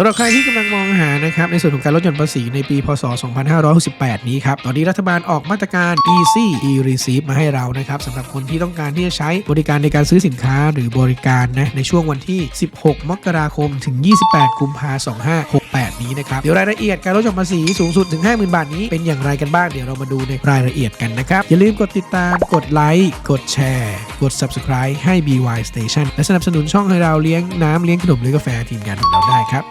สำหรับใครที่กำลังมองหานะครับในส่วนของการลดหย่อนภาษีในปี พศ 2568 นี้ครับ ตอนนี้รัฐบาลออกมาตรการ Easy e-receipt มาให้เรานะครับสำหรับคนที่ต้องการที่จะใช้บริการในการซื้อสินค้าหรือบริการนะในช่วงวันที่ 16 มกราคม ถึง 28 กุมภาพันธ์ 2568นี้นะครับ เดี๋ยวรายละเอียดการลดหย่อนภาษีสูงสุดถึง 50,000 บาทนี้เป็นอย่างไรกันบ้าง เดี๋ยวเรามาดูในรายละเอียดกันนะครับ อย่าลืมกดติดตาม กดไลค์ กดแชร์ กด subscribe ให้ BY Station และสนับสนุนช่องให้เราเลี้ยงน้ำเลี้ยงขนมเลี้ยงกาแฟทีมงานของเราได้ครับ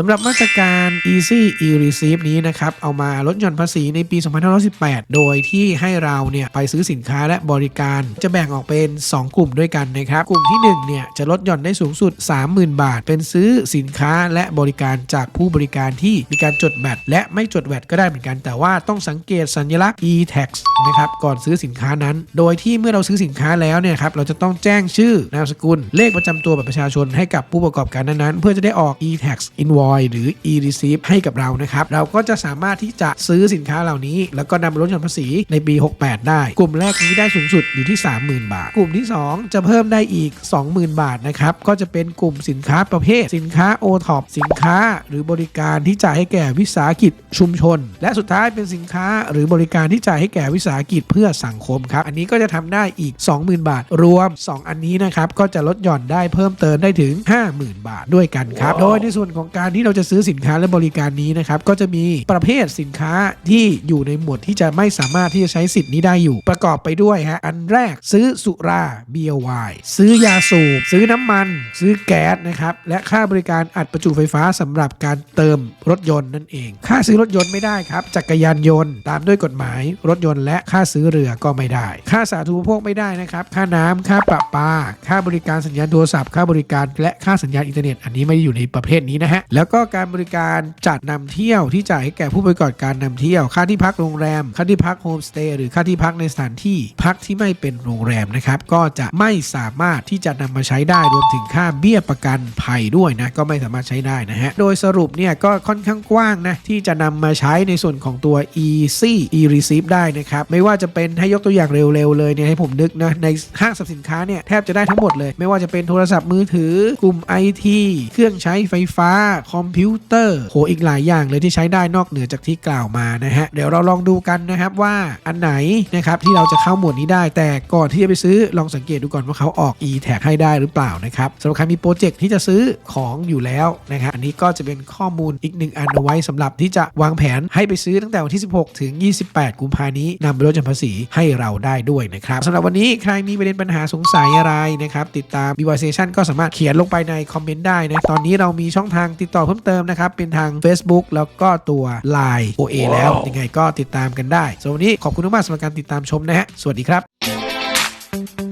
สำหรับมาตรการ Easy e-receipt นี้นะครับ เอามาลดหย่อนภาษีในปี 2518 โดยที่ให้เราเนี่ยไปซื้อสินค้าและบริการ จะแบ่งออกเป็น 2 กลุ่มด้วยกันนะครับ กลุ่มที่1เนี่ยจะลดหย่อนได้สูงสุด 30,000 บาท เป็นซื้อสินค้าและบริการจากผู้บริการที่มีการจดแบตและไม่จดแบตก็ได้เหมือนกัน แต่ว่าต้องสังเกตสัญลักษณ์ e-tax นะครับก่อนซื้อสินค้านั้น โดยที่เมื่อเราซื้อสินค้าแล้วเนี่ยครับเราจะต้องแจ้งชื่อนามสกุลเลขประจำตัวบัตรประชาชนให้กับผู้ประกอบการนั้นๆเพื่อจะได้ออก e-tax invoice หรือ e-receipt ให้กับเรานะครับ เราก็จะสามารถที่จะซื้อสินค้าเหล่านี้ แล้วก็นำมาลดหย่อนภาษีในปี 68 ได้ กลุ่มแรกนี้ได้สูงสุดอยู่ที่ 30,000 บาท กลุ่มที่ 2 จะเพิ่มได้อีก 20,000 บาทนะครับ ก็จะเป็นกลุ่มสินค้าประเภท สินค้า o t o p สินค้า หรือบริการที่จ่ายให้แก่วิสาหกิจชุมชน และสุดท้ายเป็นสินค้าหรือบริการที่จ่ายให้แก่วิสาหกิจเพื่อสังคมครับ อันนี้ก็จะทำได้อีก 20,000 บาท รวม 2 อันนี้นะครับก็จะลดหย่อนได้เพิ่มเติมได้ถึง 50,000 บาทด้วยกันครับ โดยในส่วนของการที่เราจะซื้อสินค้าและบริการนี้นะครับก็จะมีประเภทสินค้าที่อยู่ในหมวดที่จะไม่สามารถที่จะใช้สิทธิ์นี้ได้อยู่ ประกอบไปด้วยฮะอันแรกซื้อสุราเบียร์ไวน์ซื้อยาสูบซื้อน้ำมัน ซื้อแก๊สนะครับและค่าบริการอัดประจุไฟฟ้าสำหรับการเติมรถยนต์นั่นเอง ค่าซื้อรถยนต์ไม่ได้ครับจักรยานยนต์ ตามด้วยกฎหมายรถยนต์และค่าซื้อเรือก็ไม่ได้ ค่าสาธารณูปโภคไม่ได้นะครับค่าน้ำค่าประปา ค่าบริการสัญญาณโทรศัพท์ ค่าบริการและค่าสัญญาณอินเทอร์เน็ตอันนี้ไม่ได้อยู่ในประเภทนี้นะฮะแล้วก็การบริการจัดนำเที่ยวที่จ่ายให้แก่ผู้ประกอบการนำเที่ยว ค่าที่พักโรงแรม ค่าที่พักโฮมสเตย์หรือค่าที่พักในสถานที่พักที่ไม่เป็นโรงแรมนะครับก็จะไม่สามารถที่จะนำมาใช้ได้รวมถึงค่าเบี้ยประกันภัยด้วยนะก็ไม่สามารถใช้ได้นะฮะโดยสรุปเนี่ยก็ค่อนข้างกว้างนะที่จะนำมาใช้ในส่วนของตัว easy e receipt ได้นะครับไม่ว่าจะเป็นให้ยกตัวอย่างเร็วๆเลยเนี่ยให้ผมนึกนะในห้างสรรพสินค้าเนี่ยแทบจะได้ทั้งหมดเลย ไม่ว่าจะเป็นโทรศัพท์มือถือ กลุ่ม IT เครื่องใช้ไฟฟ้าคอมพิวเตอร์โหอีกหลายอย่างเลยที่ใช้ได้นอกเหนือจากที่กล่าวมานะฮะ เดี๋ยวเราลองดูกันนะครับว่าอันไหนนะครับที่เราจะเข้าหมวดนี้ได้ แต่ก่อนที่จะไปซื้อลองสังเกตดูก่อนว่าเขาออก e tag ให้ได้หรือเปล่านะครับสำหรับใครมีโปรเจกต์ที่จะซื้อของอยู่แล้วนะครับอันนี้ก็จะเป็นข้อมูลอีกหนึ่งอันเอาไว้สำหรับที่จะวางแผนให้ไปซื้อตั้งแต่วันที่ 16 ถึง 28 กุมภานี้นำไปลดหย่อนภาษีให้เราได้ด้วยนะครับสำหรับวันนี้ใครมีประเด็นปัญหาสงสัยอะไรนะครับติดตาม b y Station ก็สามารถเขียนลงไปในคอมเมนต์ได้นะตอนนี้เรามีช่องทางติดต่อเพิ่มเติมนะครับ เป็นทาง Facebook แล้วก็ตัว Line OA แล้ว ยังไงก็ติดตามกันได้สำหรับวันนี้ขอบคุณมากๆสำหรับการติดตามชมนะฮะ สวัสดีครับ